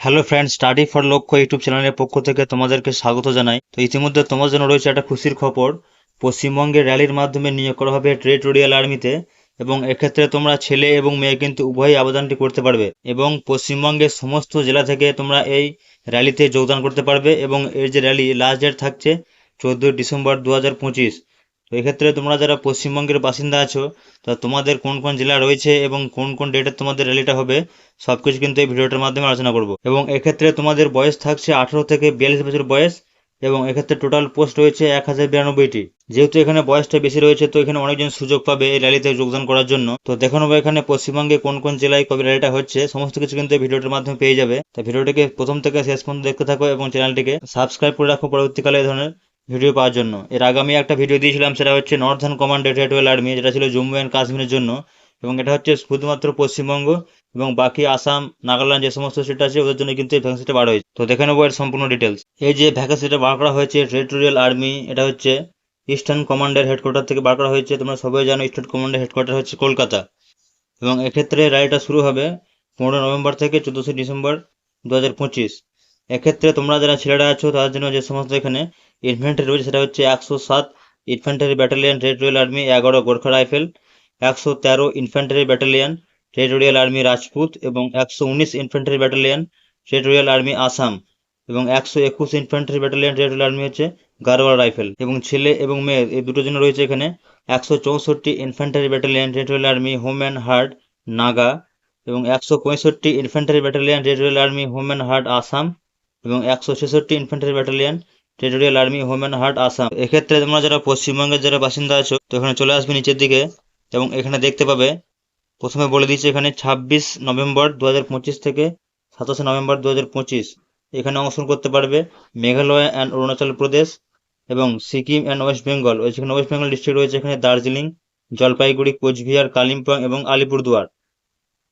Hello friend study for Lakshya YouTube চ্যানেলের পক্ষ থেকে তোমাদেরকে স্বাগত জানাই। তো ইতিমধ্যে তোমার জন্য রয়েছে একটা খুশির খবর। পশ্চিমবঙ্গে র্যালির মাধ্যমে নিয়োগ করা হবে টেরিটোরিয়াল আর্মিতে এবং এক্ষেত্রে তোমরা ছেলে এবং মেয়ে কিন্তু উভয়ই আবেদনটি করতে পারবে এবং পশ্চিমবঙ্গের সমস্ত জেলা থেকে তোমরা এই র্যালিতে যোগদান করতে পারবে এবং এর যে র্যালি লাস্ট ডেট থাকছে চোদ্দোই ডিসেম্বর দু হাজার পঁচিশ। তো এক্ষেত্রে তোমরা যারা পশ্চিমবঙ্গের বাসিন্দা আছো, তা তোমাদের কোন কোন জেলা রয়েছে এবং কোন কোন ডেটে তোমাদের র্যালিটা হবে সব কিছু কিন্তু এই ভিডিওটার মাধ্যমে আলোচনা করব। এবং এক্ষেত্রে তোমাদের বয়স থাকছে আঠারো থেকে বিয়াল্লিশ বছর বয়স, এবং এক্ষেত্রে টোটাল পোস্ট রয়েছে এক হাজার বিরানব্বইটি। যেহেতু এখানে বয়সটা বেশি রয়েছে, তো এখানে অনেকজন সুযোগ পাবে এই র্যালিতে যোগদান করার জন্য। তো দেখে নেব এখানে পশ্চিমবঙ্গে কোন কোন জেলায় কবে র্যালিটা হচ্ছে, সমস্ত কিছু কিন্তু ভিডিওটার মাধ্যমে পেয়ে যাবে। তো ভিডিওটিকে প্রথম থেকে শেষ পর্যন্ত দেখতে থাকো এবং চ্যানেলটিকে সাবস্ক্রাইব করে রাখো পরবর্তীকালে এই ধরনের ভিডিও পাওয়ার জন্য। এর আগে আমি একটা ভিডিও দিয়েছিলাম, সেটা হচ্ছে নর্থার্ন কমান্ড টেরিটোরিয়াল আর্মি যেটা ছিল জম্মু অ্যান্ড কাশ্মীরের জন্য, এবং এটা হচ্ছে শুধুমাত্র পশ্চিমবঙ্গ এবং বাকি আসাম নাগাল্যান্ড যে সমস্ত স্টেট আছে, ওদের জন্য কিন্তু এই ভ্যাকেন্সিটা বার হয়েছে। তো দেখে নেব এর সম্পূর্ণ ডিটেলস এই যে ভ্যাকেন্সিটা বার করা হয়েছে টেরিটোরিয়াল আর্মি এটা হচ্ছে ইস্টার্ন কমান্ডের হেডকোয়ার্টার থেকে বার করা হয়েছে। তোমরা সবাই জানো ইস্টার্ন কমান্ডের হেডকোয়ার্টার হচ্ছে কলকাতা। এবং এক্ষেত্রে র্যালিটা শুরু হবে পনেরো নভেম্বর থেকে চোদ্দোশো ডিসেম্বর দু হাজার পঁচিশ। এক্ষেত্রে তোমরা যারা ছেলেরা আছো, তাদের জন্য যে সমস্ত এখানে ইনফ্যান্ট্রি রয়েছে, সেটা হচ্ছে একশো সাত ইনফ্যান্ট্রি রেড টেরিটোরিয়াল আর্মি এগারো গোর্খা রাইফেল একশো তেরো infantry battalion territorial army Rajput এবং একশো উনিশ infantry battalion territorial army Assam এবং একশো একুশ infantry battalion red territorial army হচ্ছে গারওয়াল রাইফেল এবং ছেলে এবং মেয়ে, এই দুটোর জন্য রয়েছে এখানে একশো চৌষট্টি infantry red territorial army home and hard Naga এবং একশো পঁয়ষট্টি infantry red territorial army home and hard Assam এবং একশো ছেষট্টি infantry battalion, territorial army home and heart, Assam. এক্ষেত্রে তোমরা যারা পশ্চিমবঙ্গের যারা বাসিন্দা আছো, তো এখানে চলে আসবে নিচের দিকে এবং এখানে দেখতে পাবে, প্রথমে বলে দিচ্ছে এখানে ছাব্বিশ নভেম্বর দু হাজার পঁচিশ থেকে সাতাশে নভেম্বর দু হাজার পঁচিশ। এখানে অংশগ্রহণ করতে পারবে মেঘালয় অ্যান্ড অরুণাচল প্রদেশ এবং সিকিম অ্যান্ড ওয়েস্ট বেঙ্গল। যেখানে ওয়েস্ট বেঙ্গল ডিস্ট্রিক্ট রয়েছে, এখানে দার্জিলিং, জলপাইগুড়ি, কোচবিহার, কালিম্পং এবং আলিপুরদুয়ার।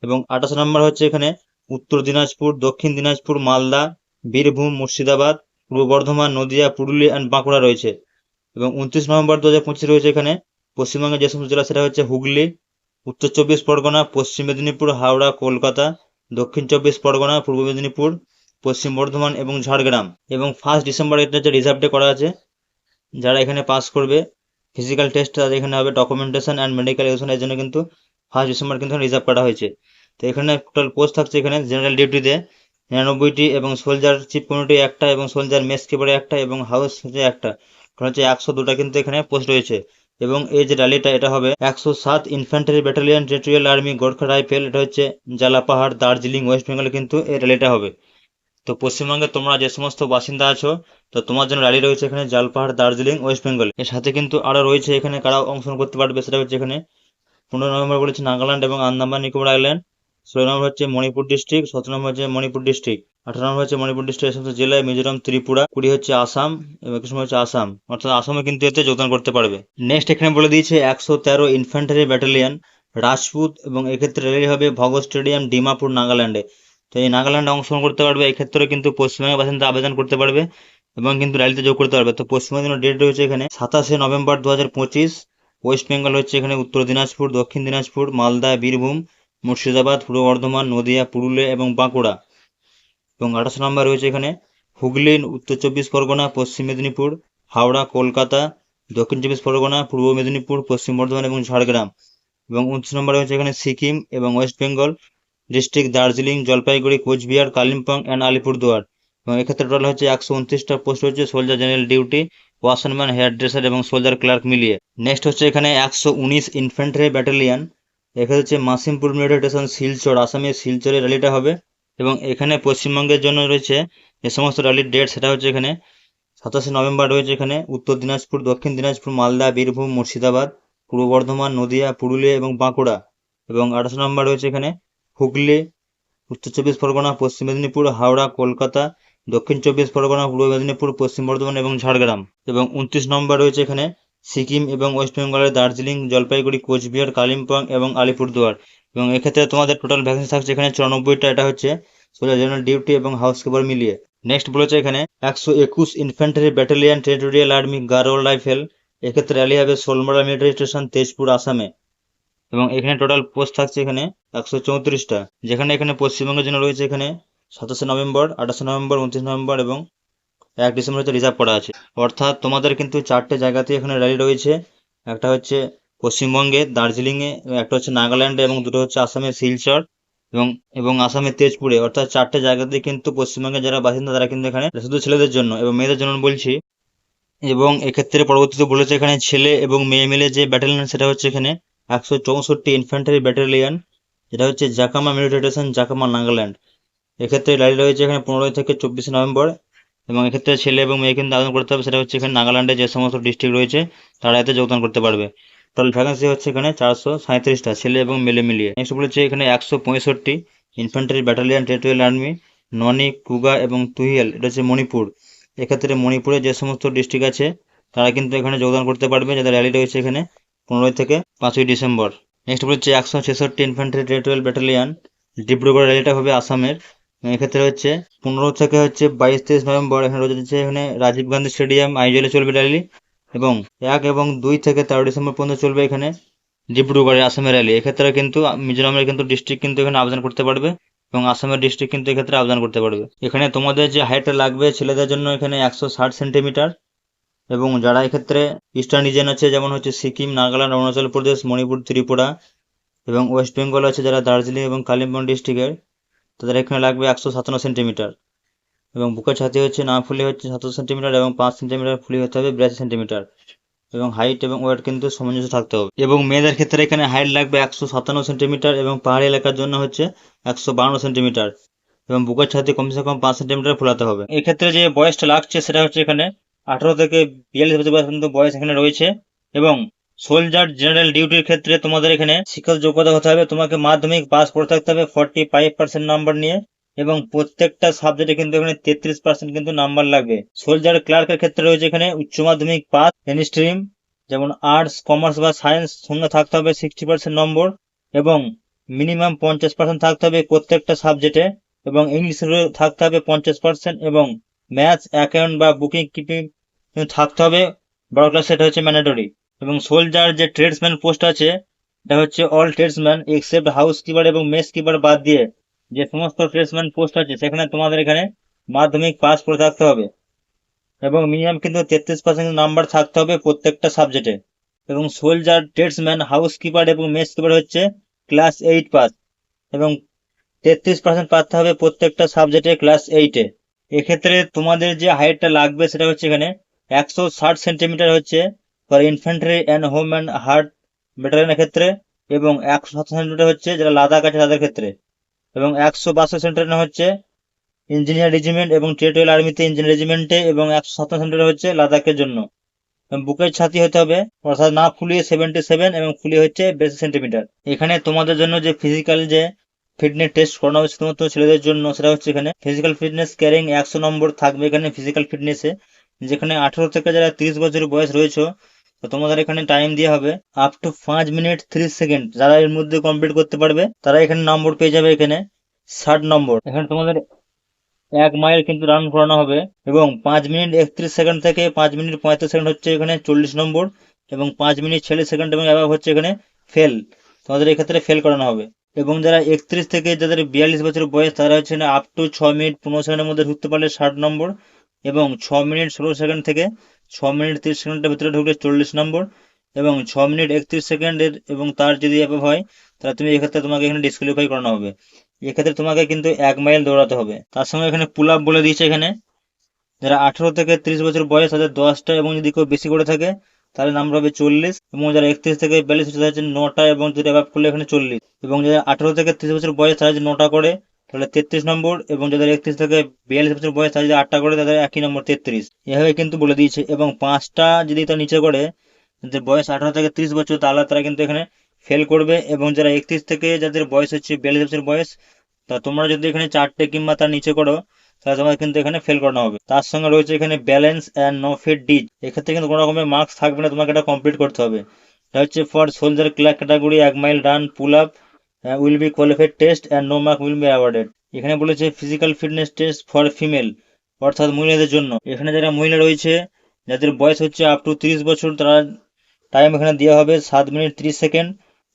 এবং আঠাশ নম্বর হচ্ছে এখানে উত্তর দিনাজপুর, দক্ষিণ দিনাজপুর, মালদা বীরভূম, মুর্শিদাবাদ, পূর্ব বর্ধমান, নদিয়া, পুরুলিয়া অ্যান্ড বাঁকুড়া রয়েছে এবং উনত্রিশ নভেম্বর দু হাজার পঁচিশ রয়েছে এখানে। পশ্চিমবঙ্গের যে সমস্ত জেলা, সেটা হচ্ছে হুগলি, উত্তর চব্বিশ পরগনা, পশ্চিম মেদিনীপুর, হাওড়া, কলকাতা, দক্ষিণ চব্বিশ পরগনা, পূর্ব মেদিনীপুর, পশ্চিম বর্ধমান এবং ঝাড়গ্রাম এবং ফার্স্ট ডিসেম্বর এটা হচ্ছে রিজার্ভ ডে করা আছে। যারা এখানে পাস করবে ফিজিক্যাল টেস্ট তাদের এখানে হবে ডকুমেন্টেশন অ্যান্ড মেডিকেল এর জন্য কিন্তু ফার্স্ট ডিসেম্বর কিন্তু রিজার্ভ করা হয়েছে। তো এখানে টোটাল পোস্ট থাকছে এখানে জেনারেল ডিউটিতে নিরানব্বইটি এবং সোলজার চিপ কমিউনিটি একটা এবং সোলজার মেস কিপারে একটা এবং হাউস হচ্ছে একটা। হচ্ছে একশো দুটা কিন্তু এখানে পোস্ট রয়েছে। এবং এই যে র্যালিটা, এটা হবে একশো সাত infantry battalion territorial army Gorkha rifle. এটা হচ্ছে জালাপাহাড়, দার্জিলিং, ওয়েস্ট বেঙ্গলে কিন্তু এই র্যালিটা হবে। তো পশ্চিমবঙ্গে তোমরা যে সমস্ত বাসিন্দা আছো, তো তোমার জন্য র্যালি রয়েছে এখানে জালপাহাড়, দার্জিলিং, ওয়েস্ট বেঙ্গল। এর সাথে কিন্তু আরও রয়েছে এখানে কারা অংশগ্রহণ করতে পারবে সেটা হচ্ছে এখানে পনেরো নভেম্বর বলেছে নাগাল্যান্ড এবং আন্দামান, নিকোবর আইল্যান্ড। ষোলো নম্বর হচ্ছে মণিপুর ডিস্ট্রিক্ট সতেরো নম্বর হচ্ছে মণিপুর ডিস্ট্রিক্ট আঠারো নম্বর হচ্ছে মণিপুর ডিস্ট্রিক্ট সমস্ত জেলায়, মিজোরাম, ত্রিপুরা, কুড়ি হচ্ছে আসাম, এবং একুশ হচ্ছে আসাম। অর্থাৎ আসামে কিন্তু এতে যোগদান করতে পারবে। নেক্সট এখানে বলে দিয়েছে একশো তেরো ইনফ্যান্টারি ব্যাটালিয়ন রাজপুত, এবং এক্ষেত্রে র্যালি হবে ভগৎ স্টেডিয়াম ডিমাপুর, নাগাল্যান্ডে। তো এই নাগাল্যান্ডে অংশগ্রহণ করতে পারবে, এক্ষেত্রে কিন্তু পশ্চিমবঙ্গের বাসিন্দা আবেদন করতে পারবে, এবং কিন্তু র্যালিতে যোগ করতে পারবে। তো পশ্চিমবঙ্গের ডেট রয়েছে এখানে সাতাশে নভেম্বর দু হাজার পঁচিশ, ওয়েস্ট বেঙ্গল হচ্ছে এখানে উত্তর দিনাজপুর, দক্ষিণ দিনাজপুর, মালদা, বীরভূম মুর্শিদাবাদ, পূর্ব বর্ধমান, নদিয়া, পুরুলিয়া এবং বাঁকুড়া। এবং আঠাশ নম্বর রয়েছে এখানে হুগলি উত্তর চব্বিশ পরগনা, পশ্চিম মেদিনীপুর, হাওড়া, কলকাতা, দক্ষিণ চব্বিশ পরগনা, পূর্ব মেদিনীপুর, পশ্চিম বর্ধমান এবং ঝাড়গ্রাম। এবং উনত্রিশ নম্বর রয়েছে এখানে সিকিম এবং west Bengal, district Darjeeling, Jalpaiguri, Coochbehar, Kalimpong and Alipurduar. এবং এক্ষেত্রে টোটাল হচ্ছে একশো উনত্রিশটা পোস্ট রয়েছে, soldier general duty washerman hair dresser এবং সোলজার ক্লার্ক মিলিয়ে। নেক্সট হচ্ছে এখানে একশো উনিশ ইনফ্যান্ট্রি ব্যাটালিয়ান। এখানে হচ্ছে মাসিমপুর মিলিটারি স্টেশন শিলচর, আসামের শিলচরে র্যালিটা হবে এবং এখানে পশ্চিমবঙ্গের জন্য রয়েছে যে সমস্ত র্যালির ডেট সেটা হচ্ছে এখানে সাতাশে নভেম্বর রয়েছে এখানে, উত্তর দিনাজপুর, দক্ষিণ দিনাজপুর, মালদা, বীরভূম, মুর্শিদাবাদ, পূর্ব বর্ধমান, নদিয়া, পুরুলিয়া এবং বাঁকুড়া এবং আঠাশে নম্বর রয়েছে এখানে হুগলি, উত্তর চব্বিশ পরগনা, পশ্চিম মেদিনীপুর, হাওড়া, কলকাতা, দক্ষিণ চব্বিশ পরগনা, পূর্ব মেদিনীপুর, পশ্চিম বর্ধমান এবং ঝাড়গ্রাম এবং উনত্রিশ নম্বর রয়েছে এখানে সিকিম এবং ওয়েস্ট বেঙ্গলের দার্জিলিং, জলপাইগুড়ি, কোচবিহার, কালিম্পং এবং আলিপুরদুয়ার। এবং এক্ষেত্রে তোমাদের টোটাল ভ্যাকেন্সি থাকছে এখানে চুরানব্বইটা, এটা হচ্ছে সোলজার জেনারেল ডিউটি এবং হাউস কিপার মিলিয়ে। নেক্সট বলেছে এখানে একশো একুশ infantry battalion territorial army Garhwal rifle এক্ষেত্রে র্যালি হবে সোলমরা মিলিটারি স্টেশন তেজপুর, আসামে। এবং এখানে টোটাল পোস্ট থাকছে এখানে একশো চৌত্রিশটা। যেখানে এখানে পশ্চিমবঙ্গের জন্য রয়েছে এখানে সাতাশে নভেম্বর, আঠাশে নভেম্বর, উনত্রিশ নভেম্বর এবং এক ডিসেম্বর রিজার্ভ করা আছে। অর্থাৎ তোমাদের কিন্তু চারটে জায়গাতে এখানে র্যালি রয়েছে। একটা হচ্ছে পশ্চিমবঙ্গে, দার্জিলিংয়ে, একটা হচ্ছে নাগাল্যান্ডে এবং দুটো হচ্ছে আসামের শিলচর এবং এবং আসামের তেজপুরে। অর্থাৎ চারটে জায়গাতে কিন্তু পশ্চিমবঙ্গের যারা বাসিন্দা তারা কিন্তু এখানে শুধু ছেলেদের জন্য এবং মেয়েদের জন্য বলছি। এবং এক্ষেত্রে পরবর্তীতে বলেছে এখানে ছেলে এবং মেয়ে মিলে যে ব্যাটালিয়ন সেটা হচ্ছে এখানে একশো চৌষট্টি ইনফ্যান্টারি ব্যাটালিয়ন যেটা হচ্ছে জাকামা মিলিটারি স্টেশন জাকামা নাগাল্যান্ড। এক্ষেত্রে র্যালি রয়েছে এখানে পনেরোই থেকে চব্বিশে নভেম্বর। এবং এক্ষেত্রে ছেলে এবং মেয়ে কিন্তু আবেদন করতে হবে। সেটা হচ্ছে এখানে নাগাল্যান্ডে যে সমস্ত ডিস্ট্রিক্ট রয়েছে, তারা এতে যোগদান করতে পারবে। টোটাল ভ্যাকেন্সি হচ্ছে এখানে চারশো সাঁত্রিশটা ছেলে এবং মেলে মিলিয়ে। নেক্সট বলেছে এখানে একশো পঁয়ষট্টি ইনফ্যান্টারি ব্যাটালিয়ন টেরিটোরিয়াল আর্মি ননি কুগা এবং তুহিয়াল এটা হচ্ছে মণিপুর। এক্ষেত্রে মণিপুরে যে সমস্ত ডিস্ট্রিক্ট আছে, তারা কিন্তু এখানে যোগদান করতে পারবে। যাদের র্যালি রয়েছে এখানে পনেরোই থেকে পাঁচই ডিসেম্বর। নেক্সট বলছে একশো ছেষট্টি ইনফ্যান্ট্রি টেরিটোরিয়াল ব্যাটালিয়ান ডিব্রুগড় র্যালিটা হবে আসামের। এক্ষেত্রে হচ্ছে পনেরো থেকে হচ্ছে বাইশ, তেইশ নভেম্বর এখানে রয়েছে এখানে রাজীব গান্ধী স্টেডিয়াম, আইজলে চলবে র্যালি এবং এক এবং দুই থেকে তেরো ডিসেম্বর পর্যন্ত চলবে এখানে ডিব্রুগড়ে আসামের র্যালি। এক্ষেত্রে কিন্তু মিজোরামের কিন্তু ডিস্ট্রিক্ট কিন্তু এখানে আবেদন করতে পারবে এবং আসামের ডিস্ট্রিক্ট কিন্তু এক্ষেত্রে আবেদন করতে পারবে। এখানে তোমাদের যে হাইটটা লাগবে ছেলেদের জন্য এখানে একশো ষাট সেন্টিমিটার এবং যারা এক্ষেত্রে ইস্টার্ন রিজন আছে, যেমন হচ্ছে সিকিম, নাগাল্যান্ড, অরুণাচল প্রদেশ, মণিপুর, ত্রিপুরা এবং ওয়েস্ট বেঙ্গল আছে, যারা দার্জিলিং এবং কালিম্পং ডিস্ট্রিক্টের তাদের এখানে লাগবে একশো সাতান্ন সেন্টিমিটার। এবং বুকের ছাতি হচ্ছে না ফুলে হচ্ছে সাতাশ সেন্টিমিটার এবং পাঁচ সেন্টিমিটার ফুলি হতে হবে বিরাশি সেন্টিমিটার। এবং হাইট এবং ওয়েট কিন্তু সামঞ্জস্য থাকতে হবে। এবং মেয়েদের ক্ষেত্রে এখানে হাইট লাগবে একশো সাতান্ন সেন্টিমিটার এবং পাহাড়ি এলাকার জন্য হচ্ছে একশো বান্ন সেন্টিমিটার। এবং বুকের ছাতি কমসে কম পাঁচ সেন্টিমিটার ফোলাতে হবে। এক্ষেত্রে যে বয়সটা লাগছে সেটা হচ্ছে এখানে আঠারো থেকে বিয়াল্লিশ বছর বয়স পর্যন্ত বয়স এখানে রয়েছে। এবং সোলজার জেনারেল ডিউটির ক্ষেত্রে তোমাদের এখানে শিক্ষক যোগ্যতা হতে হবে। তোমাকে মাধ্যমিক পাস করে থাকতে হবে ফর্টি ফাইভ পার্সেন্ট নাম্বার নিয়ে এবং প্রত্যেকটা সাবজেক্টে কিন্তু এখানে তেত্রিশ পার্সেন্ট কিন্তু নাম্বার লাগবে। সোলজার ক্লার্কের ক্ষেত্রে রয়েছে এখানে Uchcha Madhyamik pass any stream যেমন আর্টস কমার্স বা সায়েন্স সঙ্গে থাকতে হবে সিক্সটি পার্সেন্ট নম্বর এবং মিনিমাম পঞ্চাশ পার্সেন্ট থাকতে হবে প্রত্যেকটা সাবজেক্টে এবং ইংলিশ থাকতে হবে পঞ্চাশ পার্সেন্ট এবং ম্যাথস অ্যাকাউন্ট বা বুকিং কিপিং থাকতে হবে। বড় ক্লাস সেটা হচ্ছে ম্যান্ডেটরি এবং সোলজার যে ট্রেডসম্যান পোস্ট আছে, এটা হচ্ছে all tradesman except house keeper এবং মেস কিপার বাদ দিয়ে যে সমস্ত ট্রেডসম্যান পোস্ট আছে, সেখানে তোমাদের এখানে মাধ্যমিক পাস করে থাকতে হবে। এবং মিনিমাম কিন্তু তেত্রিশ পার্সেন্ট নাম্বার থাকতে হবে প্রত্যেকটা সাবজেক্টে এবং সোলজার ট্রেডসম্যান হাউস কিপার এবং মেস কিপার হচ্ছে ক্লাস এইট পাস এবং তেত্রিশ পার্সেন্ট পাতে হবে প্রত্যেকটা সাবজেক্টে ক্লাস এইটে এক্ষেত্রে তোমাদের যে হাইটটা লাগবে সেটা হচ্ছে এখানে একশো ষাট সেন্টিমিটার হচ্ছে for infantry and home and heart ব্যাটালিয়নের ক্ষেত্রে এবং একশো সাত সেন্টিমিটার হচ্ছে যারা লাদাখ আছে তাদের ক্ষেত্রে। এবং একশো বাষট্টি সেন্টিমিটার হচ্ছে ইঞ্জিনিয়ার রেজিমেন্ট এবং টেরিটোরিয়াল আর্মিতে ইঞ্জিনিয়ার রেজিমেন্টে এবং একশো সাতান্ন সেন্টিমিটার হচ্ছে লাদাখের জন্য। বুকের ছাতি হতে হবে, অর্থাৎ না ফুলিয়ে সেভেন্টি সেভেন এবং ফুলিয়ে হচ্ছে বেশি সেন্টিমিটার। এখানে তোমাদের জন্য যে ফিজিক্যাল যে ফিটনেস টেস্ট করানো হবে শুধুমাত্র ছেলেদের জন্য, সেটা হচ্ছে এখানে ফিজিক্যাল ফিটনেস ক্যারিং একশো নম্বর থাকবে এখানে ফিজিক্যাল ফিটনেসে যেখানে আঠারো থেকে যারা তিরিশ বছর বয়স রয়েছে তো তোমাদের এখানে টাইম দেওয়া হবে আপ টু পাঁচ মিনিট ত্রিশ সেকেন্ড যারা এর মধ্যে কমপ্লিট করতে পারবে, তারা এখানে নম্বর পেয়ে যাবে এখানে ষাট নম্বর এখানে তোমাদের এক মাইল কিন্তু রান করানো হবে এবং পাঁচ মিনিট একত্রিশ সেকেন্ড থেকে পাঁচ মিনিট পঁয়ত্রিশ সেকেন্ড হচ্ছে এখানে চল্লিশ নম্বর এবং পাঁচ মিনিট ছিয়াল্লিশ সেকেন্ড এবং অ্যাভাব হচ্ছে এখানে ফেল তোমাদের এক্ষেত্রে ফেল করানো হবে। এবং যারা একত্রিশ থেকে যাদের বিয়াল্লিশ বছর বয়স, তারা হচ্ছে আপ টু ছ মিনিট পনেরো সেকেন্ডের মধ্যে ঢুকতে পারলে ষাট নম্বর এবং ছ মিনিট ষোলো সেকেন্ড থেকে ছ মিনিট তিরিশ সেকেন্ডের ভিতরে ঢুকলে চল্লিশ নম্বর এবং ছ মিনিট একত্রিশ সেকেন্ডের এবং তার যদি অ্যাভাব হয়, তাহলে তুমি এক্ষেত্রে তোমাকে এখানে ডিসক্লিফাই করানো হবে। এক্ষেত্রে তোমাকে কিন্তু এক মাইল দৌড়াতে হবে। তার সঙ্গে এখানে পুল আপ বলে দিয়েছে এখানে। যারা আঠেরো থেকে ত্রিশ বছর বয়স, তাদের দশটা এবং যদি কেউ বেশি করে থাকে, তাহলে নাম্বার হবে চল্লিশ। এবং যারা একত্রিশ থেকে বিয়াল্লিশ বছর নটা এবং যদি অ্যাভাব করলে এখানে চল্লিশ। এবং যারা আঠেরো থেকে ত্রিশ বছর বয়স, তারা যদি নটা করে। তাহলে তেত্রিশ নম্বর এবং যাদের একত্রিশ থেকে বিয়াল্লিশ বছর বয়স, তারা যদি আটটা করে, তাদের একই নম্বর তেত্রিশ। এভাবে কিন্তু বলে দিয়েছে এবং পাঁচটা যদি তার নিচে করে, যাদের বয়স আঠারো থেকে ত্রিশ বছর, তাহলে তারা কিন্তু এখানে ফেল করবে এবং যারা একত্রিশ থেকে যাদের বয়স হচ্ছে বিয়াল্লিশ বছর বয়স, তা তোমরা যদি এখানে চারটে কিংবা তার নিচে করো, তাহলে তোমার কিন্তু এখানে ফেল করানো হবে। তার সঙ্গে রয়েছে এখানে ব্যালেন্স অ্যান্ড নো ফিট ডিজ এক্ষেত্রে কিন্তু কোনো রকমের মার্কস থাকবে না, তোমাকে এটা কমপ্লিট করতে হবে। এটা হচ্ছে ফর সোলজার ক্লার্ক ক্যাটাগরি এক mile run pull up will be qualified test and no mark will be awarded এখানে বলেছে physical fitness test for female অর্থাৎ মহিলাদের জন্য। এখানে যারা মহিলা রয়েছে, যাদের বয়স হচ্ছে আপ টু তিরিশ বছর, তারা টাইম এখানে দেওয়া হবে সাত মিনিট ত্রিশ সেকেন্ড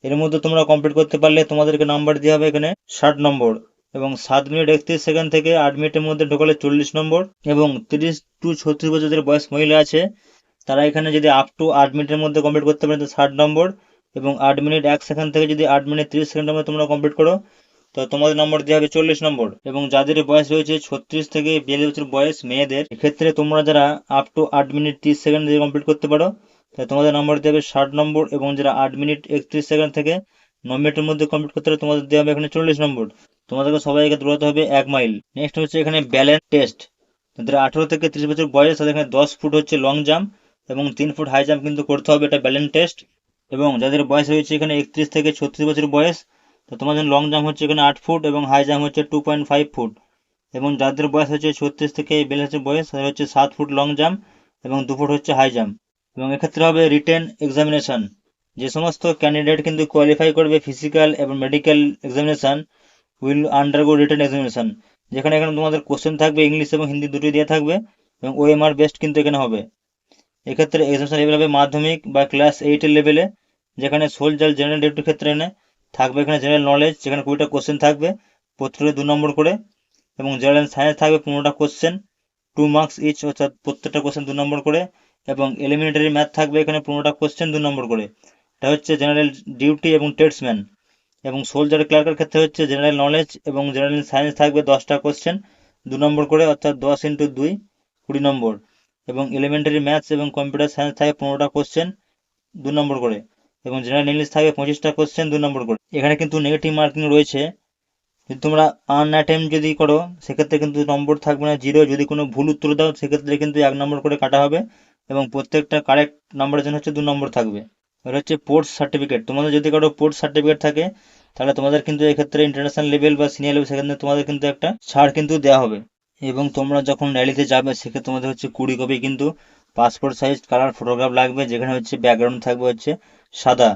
এর মধ্যে তোমরা কমপ্লিট করতে পারলে তোমাদেরকে নাম্বার দেওয়া হবে এখানে ষাট নম্বর। এবং সাত মিনিট একত্রিশ সেকেন্ড থেকে আট মিনিটের মধ্যে ঢোকালে চল্লিশ নম্বর। এবং তিরিশ টু ছত্রিশ বছর যাদের বয়স মহিলা আছে, তারা এখানে যদি আপ টু আট মিনিটের মধ্যে কমপ্লিট করতে পারে তো ষাট নম্বর। এবং আট মিনিট এক সেকেন্ড থেকে যদি আট মিনিট তিরিশ সেকেন্ডের মধ্যে তোমরা কমপ্লিট করো, তো তোমাদের নম্বর দেওয়া হবে চল্লিশ নম্বর। এবং যাদের বয়স রয়েছে ছত্রিশ থেকে বিয়াল্লিশ বছর বয়স মেয়েদের, এক্ষেত্রে তোমরা যারা আপ টু আট মিনিট তিরিশ সেকেন্ড দিয়ে কমপ্লিট করতে পারো তাই তোমাদের নম্বর দেওয়া হবে ষাট নম্বর এবং যারা আট মিনিট একত্রিশ সেকেন্ড থেকে ন মিনিটের মধ্যে কমপ্লিট করতে পারো, তোমাদের দেওয়া হবে এখানে চল্লিশ নম্বর। তোমাদেরকে সবাইকে দৌড়াতে হবে এক মাইল নেক্সট হচ্ছে এখানে ব্যালেন্স টেস্ট যাদের আঠেরো থেকে ত্রিশ বছর বয়স, তাদের এখানে দশ ফুট হচ্ছে লং জাম্প এবং তিন ফুট হাই জাম্প কিন্তু করতে হবে এটা ব্যালেন্স টেস্ট এবং যাদের বয়স রয়েছে এখানে একত্রিশ থেকে ছত্রিশ বছর বয়স, তো তোমাদের লং জাম্প হচ্ছে এখানে আট ফুট এবং হাই জাম্প হচ্ছে টু পয়েন্ট ফাইভ ফুট। এবং যাদের বয়স হচ্ছে ছত্রিশ থেকে বিয়াল্লিশ বয়স, তাদের হচ্ছে সাত ফুট লং জাম্প এবং দু ফুট হচ্ছে হাই জাম্প এবং এক্ষেত্রে হবে রিটেন এক্সামিনেশন যে সমস্ত ক্যান্ডিডেট কিন্তু কোয়ালিফাই করবে ফিজিক্যাল এবং medical examination will undergo written examination যেখানে এখানে তোমাদের কোশ্চেন থাকবে ইংলিশ এবং হিন্দি দুটোই দেওয়া থাকবে এবং ওএমআর বেস্ট কিন্তু এখানে হবে। এক্ষেত্রে এক্সামিনেশন লেভেল হবে মাধ্যমিক বা ক্লাস এইটের লেভেলে যেখানে সোলজার জেনারেল ডিউটির ক্ষেত্রে এনে থাকবে এখানে জেনারেল নলেজ যেখানে কুড়িটা কোশ্চেন থাকবে, প্রত্যেকটা দু নম্বর করে, এবং জেনারেল সায়েন্স থাকবে পনেরোটা কোশ্চেন টু মার্কস ইচ অর্থাৎ প্রত্যেকটা কোশ্চেন দু নম্বর করে, এবং এলিমিনেটারি ম্যাথ থাকবে এখানে পনেরোটা কোশ্চেন দু নম্বর করে। এটা হচ্ছে জেনারেল ডিউটি এবং টেটসম্যান এবং সোলজার ক্লার্কের ক্ষেত্রে হচ্ছে জেনারেল নলেজ এবং জেনারেল সায়েন্স থাকবে দশটা কোশ্চেন দু নম্বর করে, অর্থাৎ দশ ইন্টু দুই, কুড়ি নম্বর। এবং এলিমেন্টারি ম্যাথস এবং কম্পিউটার সায়েন্স থাকবে পনেরোটা কোশ্চেন দু নম্বর করে। এবং জেনারেল ইংলিশ থাকবে পঁচিশটা কোশ্চেন দু নম্বর করে। এখানে কিন্তু নেগেটিভ মার্কিং রয়েছে। যদি তোমরা আনঅ্যাটেম্প যদি করো, সেক্ষেত্রে কিন্তু নম্বর থাকবে না জিরো যদি কোনো ভুল উত্তর দাও, সেক্ষেত্রে কিন্তু এক নম্বর করে কাটা হবে এবং প্রত্যেকটা কারেক্ট নম্বরের জন্য হচ্ছে দু নম্বর থাকবে। এবার হচ্ছে পোর্টস সার্টিফিকেট তোমাদের যদি কারও পোর্টস সার্টিফিকেট থাকে, তাহলে তোমাদের কিন্তু এক্ষেত্রে ইন্টারন্যাশনাল লেভেল বা সিনিয়র লেভেল সেখানে তোমাদের কিন্তু একটা ছাড় কিন্তু দেওয়া হবে। এবং তোমরা যখন র্যালিতে যাবে, সেক্ষেত্রে তোমাদের হচ্ছে কুড়ি কপি কিন্তু পাসপোর্ট সাইজ কালার ফটোগ্রাফ লাগবে, যেখানে হচ্ছে ব্যাকগ্রাউন্ড থাকবে হচ্ছে সাদা।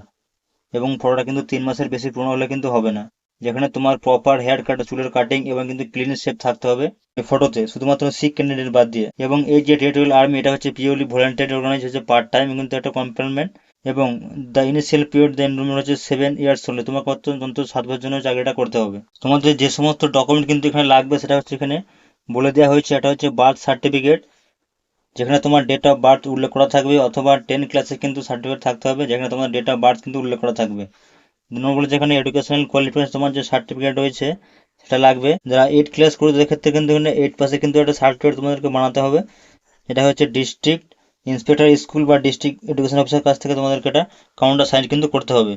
এবং ফটোটা কিন্তু তিন মাসের বেশি পুরনো হলে কিন্তু হবে না। যেখানে তোমার প্রপার হেয়ার কাট চুলের কাটিং এবং কিন্তু ক্লিন শেপ থাকতে হবে এই ফটোতে শুধুমাত্র শিখ ক্যান্ডিডেট বাদ দিয়ে। এবং এই যে টেরিটোরিয়াল আর্মি এটা হচ্ছে পিওরলি ভলেন্টিয়ার অর্গানাইজ হচ্ছে পার্ট টাইম কিন্তু একটা কম্পার্টমেন্ট এবং the initial period the enrolment হচ্ছে সেভেন ইয়ার্স হলে তোমাকে অন্তত সাত বছর জন্য চাকরিটা করতে হবে। তোমাদের যে সমস্ত ডকুমেন্ট কিন্তু এখানে লাগবে, সেটা হচ্ছে এখানে বলে দেওয়া হয়েছে, এটা হচ্ছে বার্থ সার্টিফিকেট যেখানে তোমার ডেট অফ বার্থ উল্লেখ করা থাকবে, অথবা টেন ক্লাসে কিন্তু সার্টিফিকেট থাকতে হবে, যেখানে তোমার ডেট অফ বার্থ কিন্তু উল্লেখ করা থাকবে। দু নম্বর যেখানে এডুকেশনাল কোয়ালিফিকেশন তোমার যে সার্টিফিকেট রয়েছে, সেটা লাগবে। যারা এইট ক্লাস করে তাদের ক্ষেত্রে কিন্তু এখানে এইট পাসে কিন্তু একটা সার্টিফিকেট তোমাদেরকে বানাতে হবে। এটা হচ্ছে ডিস্ট্রিক্ট ইন্সপেক্টর স্কুল বা ডিস্ট্রিক্ট এডুকেশন অফিসার কাছ থেকে তোমাদেরকে এটা কাউন্টার সাইন কিন্তু করতে হবে।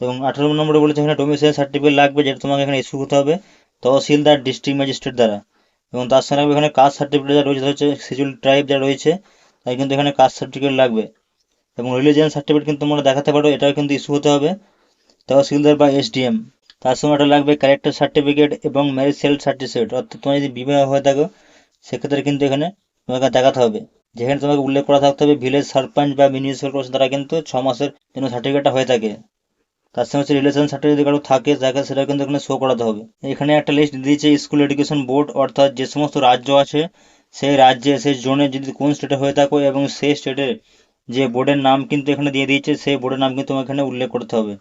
এবং আঠারো নম্বরে বলেছে, এখানে ডোমিসাইল সার্টিফিকেট লাগবে, যেটা তোমাকে এখানে ইস্যু করতে হবে। তহসিলদার ডিস্ট্রিক্ট ম্যাজিস্ট্রেট দ্বারা। এবং তার সঙ্গে এখানে কাস্ট সার্টিফিকেট যা রয়েছে হচ্ছে শিডিউল ট্রাইব যা রয়েছে, তাই কিন্তু এখানে কাস্ট সার্টিফিকেট লাগবে। এবং রিলিজিয়ান সার্টিফিকেট কিন্তু তোমরা দেখাতে পারো, এটাও কিন্তু ইস্যু হতে হবে। তহসিলদার বা এসডিএম তার সঙ্গে একটা লাগবে ক্যারেক্টার সার্টিফিকেট এবং ম্যারেজ সেল সার্টিফিকেট অর্থাৎ তোমার যদি বিবাহ হয়ে থাকো, সেক্ষেত্রে কিন্তু এখানে তোমাকে দেখাতে হবে। যেখানে তোমাকে উল্লেখ করা থাকতে হবে ভিলেজ সারপঞ্চ বা মিউনিসিপাল কর্পোরেশন দ্বারা কিন্তু ছ মাসের জন্য সার্টিফিকেটটা হয়ে থাকে। তার সঙ্গে হচ্ছে রিলেশন সার্টিফিকেট যদি কারও থাকে তাকে সেটা কিন্তু এখানে শো করাতে হবে। এখানে একটা লিস্ট দিয়েছে স্কুল এডুকেশন বোর্ড অর্থাৎ যে সমস্ত রাজ্য আছে, সেই রাজ্যে, সেই জোনে যদি কোন স্টেটে হয়ে থাকো এবং সেই স্টেটের যে বোর্ডের নাম কিন্তু এখানে দিয়ে দিয়েছে, সেই বোর্ডের নাম কিন্তু এখানে উল্লেখ করতে হবে।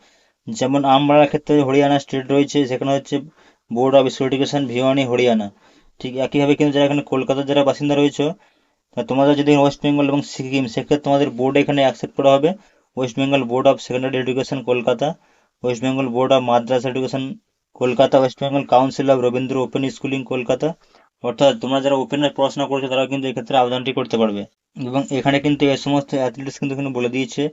যেমন আমরার ক্ষেত্রে হরিয়ানা স্টেট রয়েছে, সেখানে হচ্ছে board of school education Bhiwani, Haryana. ঠিক একইভাবে কিন্তু যারা এখানে কলকাতার যারা বাসিন্দা রয়েছে তোমাদের যদি ওয়েস্ট বেঙ্গল এবং সিকিম সেক্ষেত্রে তোমাদের বোর্ড এখানে অ্যাকসেপ্ট করা হবে। West Bengal board of secondary education Kolkata West Bengal board of madrasah education Kolkata West Bengal council of Rabindra open schooling Kolkata অর্থাৎ তোমরা যারা ওপেনে পড়াশোনা করছ তারা কিন্তু এক্ষেত্রে আবেদনটি করতে পারবে। এবং এখানে কিন্তু এ সমস্ত অ্যাথলেটিক্স কিন্তু এখানে বলে দিয়েছে।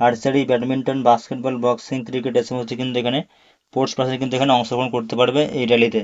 Archery badminton basketball boxing cricket এ সমস্ত কিন্তু এখানে স্পোর্টস ক্লাসে কিন্তু এখানে অংশগ্রহণ করতে পারবে এই র্যালিতে